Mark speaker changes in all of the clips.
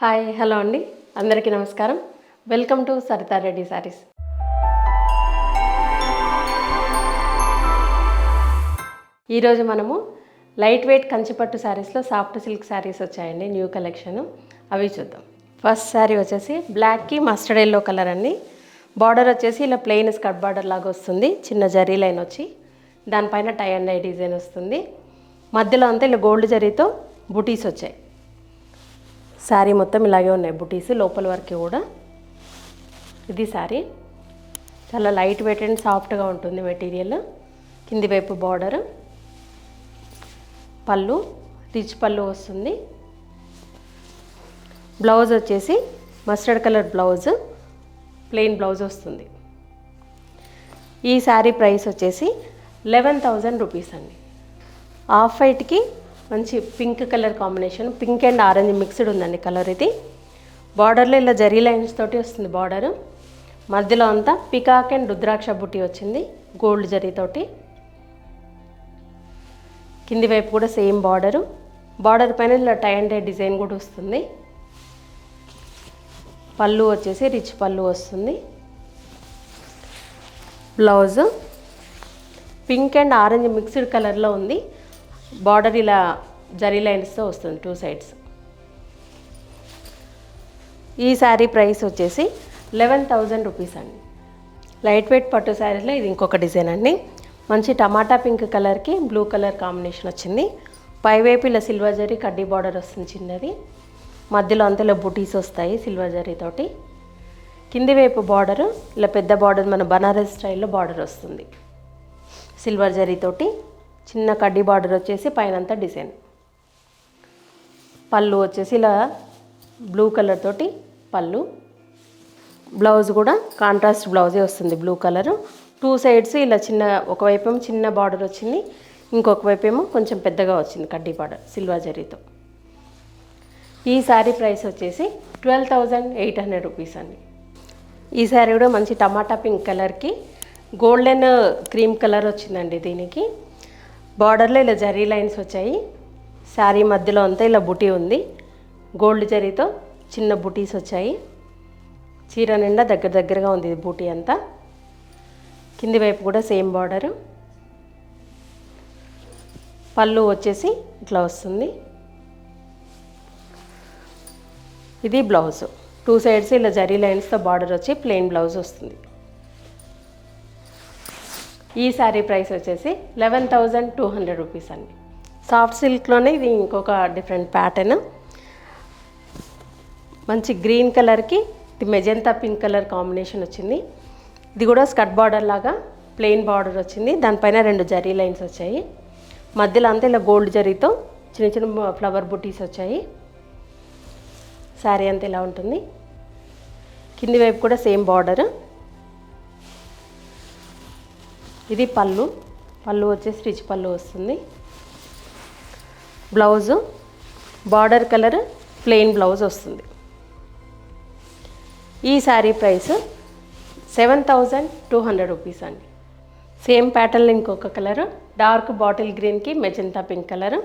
Speaker 1: Hi hello అండి. అందరికీ నమస్కారం. Welcome to Saritha Reddy sarees. ఈరోజు మనము లైట్ వెయిట్ కంచిపట్టు శారీస్లో సాఫ్ట్ సిల్క్ శారీస్ వచ్చాయండి న్యూ కలెక్షన్. అవి చూద్దాం. ఫస్ట్ శారీ వచ్చేసి బ్లాక్కి మస్టర్డ్ ఎల్లో కలర్ అండి. బార్డర్ వచ్చేసి ఇలా ప్లెయిన్ స్కర్ట్ బార్డర్ లాగా వస్తుంది. చిన్న జరీ లైన్ వచ్చి దానిపైన టై అండ్ డై డిజైన్ వస్తుంది. మధ్యలో అంతా ఇలా గోల్డ్ జరీతో బుటీస్ వచ్చాయి. శారీ మొత్తం ఇలాగే ఉన్నాయి బుటీస్ లోపల వరకు కూడా. ఇది శారీ చాలా లైట్ వెయిట్ అండ్ సాఫ్ట్గా ఉంటుంది మెటీరియల్. కింది వైపు బార్డర్. పళ్ళు రిచ్ పళ్ళు వస్తుంది. బ్లౌజ్ వచ్చేసి mustard colour blouse. Plain blouse వస్తుంది. ఈ శారీ ప్రైస్ వచ్చేసి లెవెన్ థౌజండ్ రూపీస్ అండి. ఆఫ్ వైట్కి మంచి pink colour combination pink and orange mixed ఉందండి కలర్ ఇది. బార్డర్లో ఇలా జరీ లైన్స్ తోటి వస్తుంది బార్డర్. మధ్యలో అంతా పికాక్ అండ్ రుద్రాక్ష బుట్టి వచ్చింది గోల్డ్ జరీతోటి కింది వైపు కూడా సేమ్ బార్డరు. బార్డర్ పైన ఇలా టై అండ్ డిజైన్ కూడా వస్తుంది. పళ్ళు వచ్చేసి రిచ్ పళ్ళు వస్తుంది. Blouse pink and orange mixed కలర్లో ఉంది. బార్డర్ ఇలా జరీ లైన్స్తో వస్తుంది టూ సైడ్స్ ఈ శారీ ప్రైస్ వచ్చేసి లెవెన్ థౌజండ్ రూపీస్ అండి. లైట్ వెయిట్ పట్టు శారీలో ఇది ఇంకొక డిజైన్ అండి. మంచి టమాటా పింక్ కలర్కి బ్లూ కలర్ కాంబినేషన్ వచ్చింది. పైవైపు ఇలా సిల్వర్ జరీ కడ్డీ బార్డర్ వస్తుంది చిన్నది. మధ్యలో అంతలో బుటీస్ వస్తాయి సిల్వర్ జరీతోటి కింది వైపు బార్డర్ ఇలా పెద్ద బార్డర్ మన బనారస్ స్టైల్లో బార్డర్ వస్తుంది. సిల్వర్ జరీతోటి చిన్న కడ్డీ బార్డర్ వచ్చేసి పైనంతా డిజైన్. పళ్ళు వచ్చేసి ఇలా బ్లూ కలర్ తోటి పళ్ళు. బ్లౌజ్ కూడా కాంట్రాస్ట్ బ్లౌజే వస్తుంది బ్లూ కలరు. టూ సైడ్స్ ఇలా చిన్న ఒకవైపు ఏమో చిన్న బార్డర్ వచ్చింది ఇంకొక వైపు ఏమో కొంచెం పెద్దగా వచ్చింది కడ్డీ బార్డర్ సిల్వర్ జరీతో. ఈ శారీ ప్రైస్ వచ్చేసి twelve thousand eight hundred rupees అండి. ఈ శారీ కూడా మంచి టమాటా పింక్ కలర్కి గోల్డెన్ క్రీమ్ కలర్ వచ్చిందండి దీనికి. బార్డర్లో ఇలా జరీ లైన్స్ వచ్చాయి. శారీ మధ్యలో అంతా ఇలా బుటీ ఉంది. గోల్డ్ జరీతో చిన్న బుటీస్ వచ్చాయి. చీర నిండా దగ్గర దగ్గరగా ఉంది బూటీ అంతా. కింది వైపు కూడా సేమ్ బార్డరు. పళ్ళు వచ్చేసి ఇట్లా వస్తుంది. ఇది బ్లౌజ్. టూ సైడ్స్ ఇలా జరీ లైన్స్తో బార్డర్ వచ్చి ప్లెయిన్ బ్లౌజ్ వస్తుంది. ఈ శారీ ప్రైస్ వచ్చేసి eleven thousand two hundred rupees అండి. సాఫ్ట్ సిల్క్లోనే ఇది ఇంకొక డిఫరెంట్ ప్యాటర్న్. మంచి గ్రీన్ కలర్కి ఇది మెజంతా పింక్ కలర్ కాంబినేషన్ వచ్చింది. ఇది కూడా స్కర్ట్ బార్డర్ లాగా ప్లెయిన్ బార్డర్ వచ్చింది. దానిపైన రెండు జరీ లైన్స్ వచ్చాయి. మధ్యలో అంతా ఇలా గోల్డ్ జరీతో చిన్న చిన్న ఫ్లవర్ బుటీస్ వచ్చాయి. శారీ అంతా ఇలా ఉంటుంది. కింది వైపు కూడా సేమ్ బార్డర్. ఇది పళ్ళు. పళ్ళు వచ్చేసి రిచ్ పళ్ళు వస్తుంది. Blouse. Border colour plain blouse వస్తుంది. ఈ saree price seven thousand two hundred rupees అండి. సేమ్ ప్యాటర్న్ ఇంకొక కలరు. డార్క్ బాటిల్ గ్రీన్కి మెజంతా పింక్ కలర్.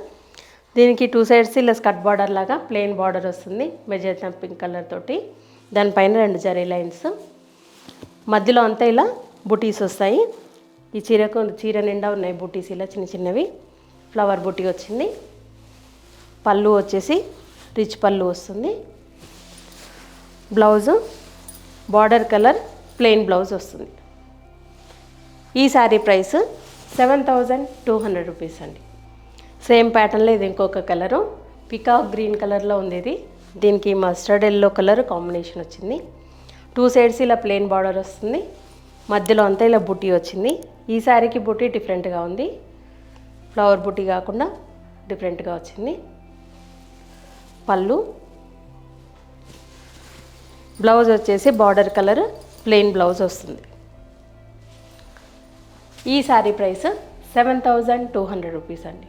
Speaker 1: దీనికి టూ సైడ్స్ ఇలా స్కర్ట్ బార్డర్ లాగా ప్లెయిన్ బార్డర్ వస్తుంది. మెజంతా పింక్ కలర్ తోటి. దానిపైన రెండు జరీ లైన్స్. మధ్యలో అంతా ఇలా బుటీస్ వస్తాయి. ఈ చీరకు చీర నిండా ఉన్నాయి బుట్టీస్ ఇలా చిన్న చిన్నవి. ఫ్లవర్ బుటీ వచ్చింది. పళ్ళు వచ్చేసి రిచ్ పళ్ళు వస్తుంది. Blouse border colour plain blouse వస్తుంది. ఈ saree price seven thousand two hundred rupees అండి. సేమ్ ప్యాటర్న్లో ఇది ఇంకొక కలరు పికాక్ గ్రీన్ కలర్లో ఉంది ఇది దీనికి మస్టర్డ్ ఎల్లో కలర్ కాంబినేషన్ వచ్చింది. టూ సైడ్స్ ఇలా ప్లెయిన్ బార్డర్ వస్తుంది. మధ్యలో అంతా ఇలా బుటీ వచ్చింది. ఈ శారీకి బుటీ డిఫరెంట్గా ఉంది. ఫ్లవర్ బుటీ కాకుండా డిఫరెంట్గా వచ్చింది. పళ్ళు. బ్లౌజ్ వచ్చేసి బార్డర్ కలర్ ప్లెయిన్ బ్లౌజ్ వస్తుంది. ఈ saree price seven thousand two hundred rupees అండి.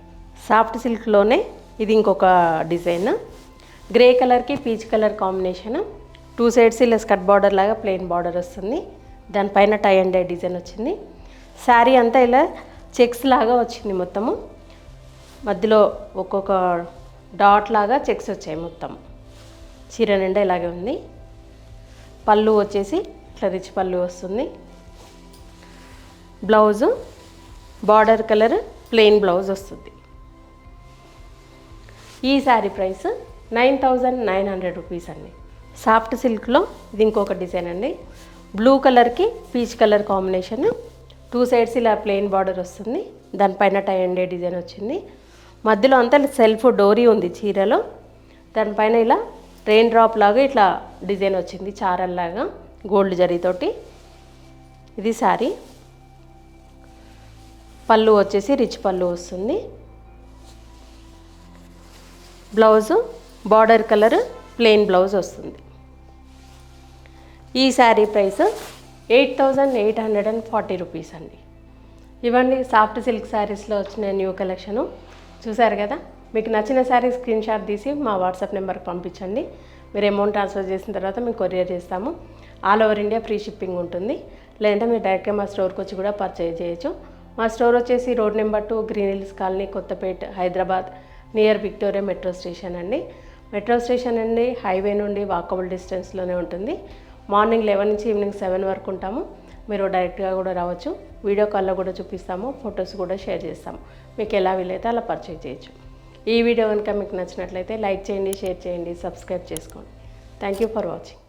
Speaker 1: సాఫ్ట్ సిల్క్లోనే ఇది ఇంకొక డిజైన్. గ్రే కలర్కి peach colour combination. Two sides ఇలా స్కర్ట్ బార్డర్ లాగా ప్లెయిన్ బార్డర్ వస్తుంది. దానిపైన టై అండ్ డై డిజైన్ వచ్చింది. శారీ అంతా ఇలా చెక్స్ లాగా వచ్చింది మొత్తము. మధ్యలో ఒక్కొక్క డాట్ లాగా చెక్స్ వచ్చాయి మొత్తం. చీర నిండా ఇలాగే ఉంది. పళ్ళు వచ్చేసి ఇట్లా రిచ్ పళ్ళు వస్తుంది. Blouse border colour plain blouse వస్తుంది. ఈ saree price nine thousand nine hundred rupees అండి. సాఫ్ట్ సిల్క్లో ఇది ఇంకొక డిజైన్ అండి. బ్లూ కలర్కి peach colour combination two sides ఇలా ప్లెయిన్ బార్డర్ వస్తుంది. దానిపైన టై అండ్ డిజైన్ వచ్చింది. మధ్యలో అంతా సెల్ఫ్ డోరీ ఉంది చీరలో. దానిపైన ఇలా రెయిన్ డ్రాప్ లాగా ఇట్లా డిజైన్ వచ్చింది చారల్లాగా గోల్డ్ జరీతోటి ఇది శారీ పళ్ళు వచ్చేసి రిచ్ పళ్ళు వస్తుంది. Blouse border colour plain blouse వస్తుంది. ఈ saree price eight thousand eight hundred and forty rupees అండి. ఇవన్నీ సాఫ్ట్ సిల్క్ శారీస్లో వచ్చిన న్యూ కలెక్షను. చూసారు కదా? మీకు నచ్చిన శారీ స్క్రీన్ షాట్ తీసి మా వాట్సాప్ నెంబర్కి పంపించండి. మీరు అమౌంట్ ట్రాన్స్ఫర్ చేసిన తర్వాత మేము కొరియర్ చేస్తాము. All over India free shipping ఉంటుంది. లేదంటే మీరు డైరెక్ట్గా మా స్టోర్కి వచ్చి కూడా పర్చేజ్ చేయొచ్చు. మా స్టోర్ వచ్చేసి road number two green hills colony Kothapet Hyderabad near Victoria metro station అండి. మెట్రో స్టేషన్ అండి హైవే నుండి వాకబుల్ డిస్టెన్స్లోనే ఉంటుంది. మార్నింగ్ లెవెన్ నుంచి ఈవినింగ్ సెవెన్ వరకు ఉంటాము. మీరు డైరెక్ట్గా కూడా రావచ్చు. వీడియో కాల్లో కూడా చూపిస్తాము. ఫొటోస్ కూడా షేర్ చేస్తాము. మీకు ఎలా వీలైతే అలా పర్చేజ్ చేయొచ్చు. ఈ వీడియో కనుక మీకు నచ్చినట్లయితే లైక్ చేయండి షేర్ చేయండి సబ్స్క్రైబ్ చేసుకోండి. Thank you for watching